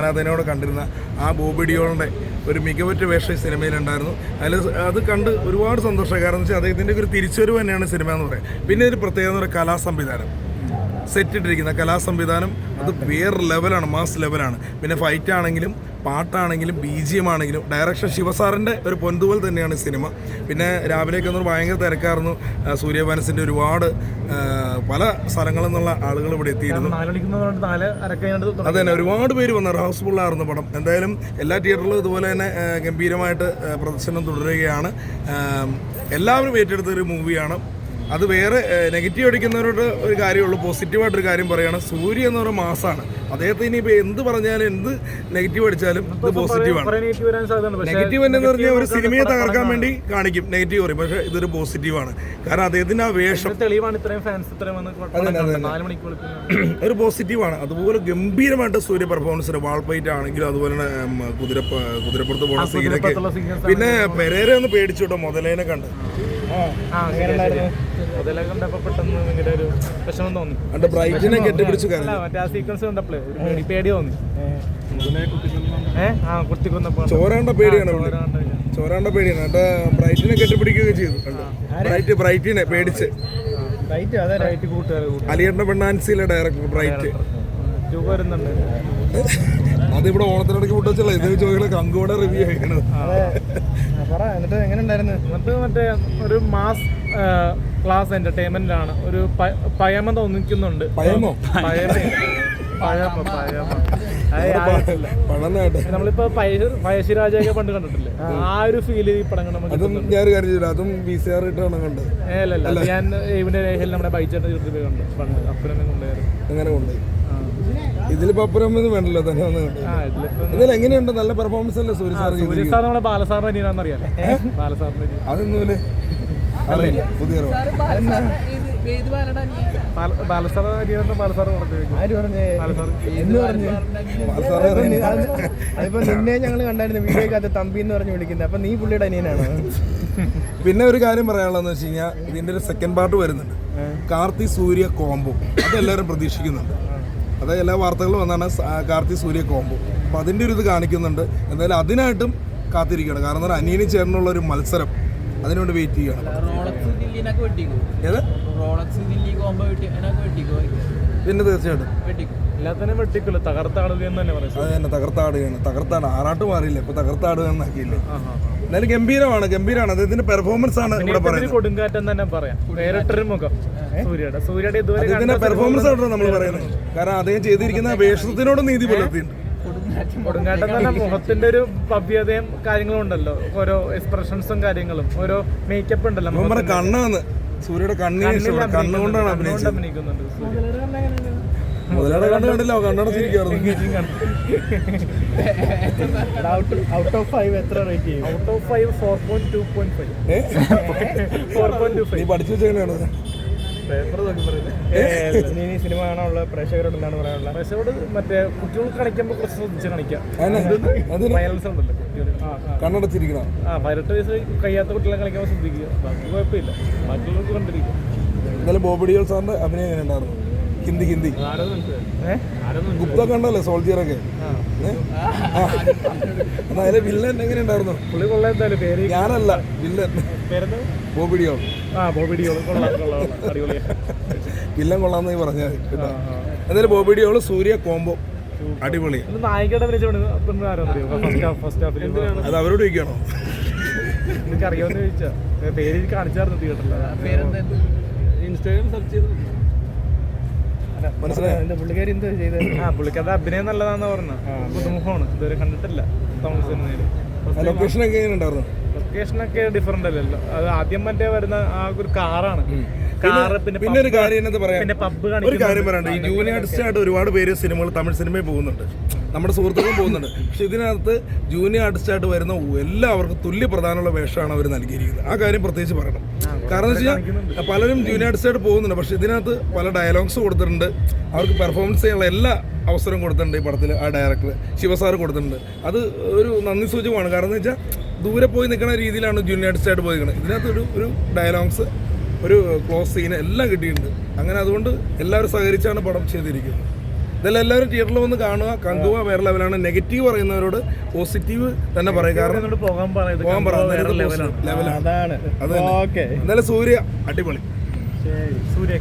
ആരാധനയോടെ കണ്ടിരുന്ന ആ ബോബി ഡിയോളിന്റെ ഒരു മികവറ്റ വേഷം സിനിമയിലുണ്ടായിരുന്നു. അതിൽ അത് കണ്ട് ഒരുപാട് സന്തോഷം കാരണം വെച്ചാൽ അദ്ദേഹത്തിന്റെ ഒരു തിരിച്ചുവരവ് തന്നെയാണ് സിനിമ എന്ന് പറയുന്നത് പിന്നെ ഒരു പ്രത്യേകത എന്ന് കലാ കലാസംവിധാനം. സെറ്റ് ഇട്ടിരിക്കുന്ന കലാസംവിധാനം അത് വേറെ ലെവലാണ് മാസ് ലെവലാണ് പിന്നെ ഫൈറ്റ് ആണെങ്കിലും പാട്ടാണെങ്കിലും ബി ജി എം ആണെങ്കിലും ഡയറക്ഷൻ ശിവസാറിന്റെ ഒരു പൊന്തുവൽ തന്നെയാണ് ഈ സിനിമ. പിന്നെ രാവിലേക്ക് വന്നപ്പോൾ ഭയങ്കര തിരക്കായിരുന്നു. സൂര്യഭാനസിന്റെ ഒരുപാട് പല സ്ഥലങ്ങളിൽ നിന്നുള്ള ആളുകൾ ഇവിടെ എത്തിയിരുന്നു. അതെ തന്നെ ഒരുപാട് പേര് വന്നു ഹൗസ്ഫുള്ളായിരുന്നു പടം. എന്തായാലും എല്ലാ തിയേറ്ററിലും ഇതുപോലെ തന്നെ ഗംഭീരമായിട്ട് പ്രദർശനം തുടരുകയാണ്. എല്ലാവരും ഏറ്റെടുത്തൊരു മൂവിയാണ് അത് വേറെ നെഗറ്റീവ് അടിക്കുന്നവരോട് ഒരു കാര്യമുള്ളൂ. പോസിറ്റീവായിട്ടൊരു കാര്യം പറയുകയാണ് സൂര്യ എന്ന് പറയുന്ന മാസമാണ് അദ്ദേഹത്തെ ഇനിയിപ്പോൾ എന്ത് പറഞ്ഞാലും എന്ത് നെഗറ്റീവ് അടിച്ചാലും ഇത് പോസിറ്റീവാണ് നെഗറ്റീവ് എന്ന് പറഞ്ഞാൽ ഒരു സിനിമയെ തകർക്കാൻ വേണ്ടി കാണിക്കും. നെഗറ്റീവ് പറയും. പക്ഷേ ഇതൊരു പോസിറ്റീവാണ് കാരണം അദ്ദേഹത്തിന്റെ ആ വേഷം ഒരു പോസിറ്റീവാണ് അതുപോലെ ഗംഭീരമായിട്ട് സൂര്യ പെർഫോമൻസിന് വാൾ പൈറ്റ് ആണെങ്കിലും അതുപോലെ തന്നെ കുതിര കുതിരപ്പുറത്ത് പോകുന്ന സീനൊക്കെ പിന്നെ പെരേരെ ഒന്ന് പേടിച്ചു കേട്ടോ. മുതലേനെ കണ്ട്. അതിലൊക്കെ കണ്ടപ്പോ പെട്ടെന്ന് ഭയങ്കര ഒരു വിഷമം തോന്നി. അല്ല കരഞ്ഞു മറ്റേ ആ സീക്വൻസ് കണ്ടപ്പോഴേ ഒരു പേടി പേടി തോന്നി. ഏഹ് ആ കുത്തിക്കൊന്നപ്പോ ചോരാണ്ട പേടിയാണ്. ചോരാണ്ട പേടിയാണ്. എന്റെ ബ്രൈറ്റിനെ കെട്ടിപ്പിടിക്കുകയൊക്കെ ചെയ്തു. കണ്ടോ? ബ്രൈറ്റ് ബ്രൈറ്റിനെ പേടിച്ച്. അലിയണ്ണ പെണ്ണാൻസിയിലെ ഡയറക്ടർ ബ്രൈറ്റ്. വരുന്നുണ്ട്. അതിവിടെ ഓണത്തിനിടയ്ക്ക് വെച്ചല്ലേ? ഇത് ചോദികളെ കങ്കോടെ റിവ്യൂ ആയിരുന്നു പറ എന്നിട്ട് എങ്ങനെ ഉണ്ടായിരുന്നു? എന്നിട്ട് മറ്റേ ഒരു മാസ് ക്ലാസ് എന്റർടൈൻമെന്റ് ആണ് ഒരു പയമ തോന്നിക്കുന്നുണ്ട്. പയമോ? നമ്മളിപ്പോ പഴശ്ശിരാജയൊക്കെ പണ്ട് കണ്ടിട്ടില്ലേ? ആ. ഒരു ഫീൽ ഈ പടം കാണുമ്പോൾ അതും കണ്ടത്? ഏ, അല്ല. ഞാൻ ഇവന്റെ രേഖയിൽ നമ്മുടെ ബൈച്ചേട്ടൻ ചുരുത്തി പോയി കണ്ടു. പണ്ട് അപ്പനെ കൊണ്ടുവരും അങ്ങനെ കൊണ്ട് ഇതിലിപ്പോ അപ്പുറം വേണ്ടല്ലോ തന്നെ ഇതിൽ എങ്ങനെയുണ്ട്? നല്ല പെർഫോമൻസ് അല്ലേ സൂര്യ സാർ സൂര്യ സാർ നമ്മുടെ ബാലസാറിന്റെ അനിയനാന്ന് അറിയാം ബാലസാറിന്റെ. അതൊന്നുമില്ലേ അറിയില്ല പുതിയ അറിവ്. ബാല- ബാലസാർ അനിയനെന്ന് ബാലസാർ പറഞ്ഞു ആര് പറഞ്ഞേ? ബാലസാർ എന്ന് പറഞ്ഞു? ബാല സാറേ അതിപ്പോ അറിയില്ല. നി- അത് അതിപ്പോ നിന്നെ ഞങ്ങൾ കണ്ടായിരുന്നു വീഡിയോക്കകത്ത് തമ്പി എന്ന് പറഞ്ഞ് വിളിക്കുന്നത്. അപ്പൊ നീ പുള്ളിയുടെ അനിയനാണോ? പിന്നെ ഒരു കാര്യം പറയാനുള്ളതെന്ന് വെച്ച് കഴിഞ്ഞാൽ ഇതിന്റെ ഒരു സെക്കൻഡ് പാർട്ട് വരുന്നുണ്ട്. കാർത്തി സൂര്യ കോംബോ അതെല്ലാവരും പ്രതീക്ഷിക്കുന്നുണ്ട്. അത് എല്ലാ വാർത്തകളും വന്നാണ് കാർത്തി സൂര്യ കോംബോ. അപ്പം അതിന്റെ ഒരു ഇത് കാണിക്കുന്നുണ്ട്. എന്തായാലും അതിനായിട്ടും കാത്തിരിക്കുകയാണ്. കാരണം എന്നാൽ അനിയനും ചേർന്നുള്ള ഒരു മത്സരം. അതിനുവേണ്ടി വെയിറ്റ് ചെയ്യണം ഏത്? റോളക്സ് ദില്ലി പിന്നെ തീർച്ചയായിട്ടും. എല്ലാത്തിനും എന്ന് തന്നെ പറയുന്നത് അത് തന്നെ തകർത്താടുകയാണ്. തകർത്താട് ആറാട്ട് മാറിയില്ല. ഇപ്പൊ തകർത്താടുക എന്നാക്കിയില്ലേ എന്നാലും ഗംഭീരമാണ് ഗംഭീരമാണ്. അദ്ദേഹത്തിന്റെ പെർഫോമൻസ് ആണ് ഇവിടെ പറയുന്നത്. കൊടുങ്കാറ്റം തന്നെ പറയാം. വേറിട്ടൊരു മുഖം. സൂര്യയുടെ. സൂര്യയുടെ ഇതുവരെ അദ്ദേഹത്തിന്റെ പെർഫോമൻസ് ആണ് നമ്മൾ പറയുന്നത്. കാരണം അദ്ദേഹം ചെയ്തിരിക്കുന്ന വേഷത്തിനോട് നീതി പുലർത്തിയിട്ടുണ്ട്. തന്നെ മുഖത്തിന്റെ ഒരു ഭവ്യതയും കാര്യങ്ങളും ഉണ്ടല്ലോ. ഓരോ എക്സ്പ്രഷൻസും കാര്യങ്ങളും. ഓരോ മേക്കപ്പ് ഉണ്ടല്ലോ നമ്മുടെ കണ്ണാണ് കണ്ണാന്ന്. സൂര്യയുടെ കണ്ണിന് കണ്ണുകൊണ്ടാണ് കണ്ണുകൊണ്ട് അഭിനയിച്ചത് സൂര്യ. കണ്ണ് കണ്ടില്ല കണ്ണട ചിരിക്കാറുണ്ട് ആണ്. ഔട്ട് ഔട്ട് ഓഫ് ഫൈവ് എത്ര റേറ്റ് ചെയ്യും Out of five, 4.2.5. 4.25. നീ പഠിച്ചു വെച്ചാണ്. നീ സിനിമ കാണാനുള്ള പ്രേക്ഷകരോട് എന്താണ് പറയാനുള്ളത്? പ്രേക്ഷകരോട് മറ്റേ കുട്ടികൾക്ക് കളിക്കുമ്പോൾ കുറച്ച് ശ്രദ്ധിച്ച് കളിക്കാം. വയലൻസ് ഉണ്ടല്ലോ ആ ആ. കണ്ണടച്ചിരിക്കണം. ആ പതിനെട്ട് വയസ്സ് കഴിയാത്ത കുട്ടികളെ കളിക്കുമ്പോൾ ശ്രദ്ധിക്കുക. ബാക്കി കുഴപ്പമില്ല. ബാക്കിയുള്ളവർക്ക് കണ്ടിരിക്കും. എന്നാലും ബോബിഡിയോൾ സാറിന്റെ അഭിനയം എങ്ങനെ ഉണ്ടായിരുന്നു ഹിന്ദി ഹിന്ദി ഗുപ്ത കണ്ടല്ലേ സോൾജിയറൊക്കെ എന്നാ അതിലെ വില്ലൻ എങ്ങനെ ഉണ്ടായിരുന്നു പുള്ളി കൊള്ളാം എന്തായാലും. പേര് ഞാനല്ല വില്ലൻ പേരെന്താ? ബോബിഡിയോൾ ആ ബോബിഡിയോൾ കൊള്ളാം കൊള്ളാം കൊള്ളാം. അടിപൊളിയാ വില്ലൻ കൊള്ളാന്ന് പറഞ്ഞാൽ എന്തായാലും ബോബിഡിയോൾ സൂര്യ കോംബോ. അടിപൊളി. നായികയുടെ അത് അവരോട് ചോദിക്കണോ എനിക്ക് അറിയാമെന്ന് ചോദിച്ചാ പേര് കാണിച്ചായിരുന്നു തിയേറ്ററിൽ ഇൻസ്റ്റാഗ്രാം സെർച്ച് ചെയ്ത് മനസ്സിലായോ? ആ പുള്ളിക്കാരുടെ അഭിനയം നല്ലതാന്ന് പറഞ്ഞു പുതുമുഖമാണ് ഇതുവരെ കണ്ടിട്ടില്ല തമിഴ് സിനിമയിൽ ലൊക്കേഷനൊക്കെ എങ്ങനെ ഉണ്ടായിരുന്നു ലൊക്കേഷനൊക്കെ ഡിഫറെന്റ് അല്ലല്ലോ. അത് ആദ്യം മറ്റേ വരുന്ന ആ ഒരു കാറാണ്. കാറ് പിന്നെ പിന്നെ ഒരു കാര്യം എന്നത് പറയാം. പിന്നെ പബ്ബ് ഒരു കാര്യം പറയണ്ട. ഈ ജൂനിയർ ആർട്ടിസ്റ്റ് ആയിട്ട് ഒരുപാട് പേര് സിനിമകൾ തമിഴ് സിനിമയിൽ പോകുന്നുണ്ട്. നമ്മുടെ സുഹൃത്തുക്കളും പോകുന്നുണ്ട്. പക്ഷെ ഇതിനകത്ത് ജൂനിയർ ആർട്ടിസ്റ്റ് ആയിട്ട് വരുന്ന എല്ലാവർക്കും തുല്യ പ്രധാനമുള്ള വേഷമാണ് അവർ നൽകിയിരിക്കുന്നത്. ആ കാര്യം പ്രത്യേകിച്ച് പറയണം. കാരണം എന്ന് വെച്ച് കഴിഞ്ഞാൽ പലരും ജൂനിയർ ആർട്ടിസ്റ്റ് ആയിട്ട് പോകുന്നുണ്ട്. പക്ഷെ ഇതിനകത്ത് പല ഡയലോഗ്സ് കൊടുത്തിട്ടുണ്ട്. അവർക്ക് പെർഫോമൻസ് ചെയ്യാനുള്ള എല്ലാ അവസരം കൊടുത്തിട്ടുണ്ട് ഈ പടത്തിൽ ആ ഡയറക്ടർ ശിവസാർ കൊടുത്തിട്ടുണ്ട്. അത് ഒരു നന്ദി സൂചകമാണ്. കാരണം എന്ന് വെച്ചാൽ ദൂരെ പോയി നിൽക്കുന്ന രീതിയിലാണ് ജൂനിയർ ആയിട്ട് പോയി നിൽക്കുന്നത് ഇതിനകത്ത് ഒരു ഒരു ഡയലോഗ്സ് ഒരു ക്ലോസ് സീൻ എല്ലാം കിട്ടിയിട്ടുണ്ട്. അങ്ങനെ അതുകൊണ്ട് എല്ലാവരും സഹകരിച്ചാണ് പടം ചെയ്തിരിക്കുന്നത്. ഇതെല്ലാം എല്ലാവരും തിയേറ്ററിൽ വന്ന് കാണുക കങ്കുവ വേറെ ലെവലാണ് നെഗറ്റീവ് പറയുന്നവരോട് പോസിറ്റീവ് തന്നെ പറയും. കാരണം പോകാൻ ലെവലാണ് അതാണ്. അത് തന്നെ. സൂര്യ അടിപൊളി. സൂര്യ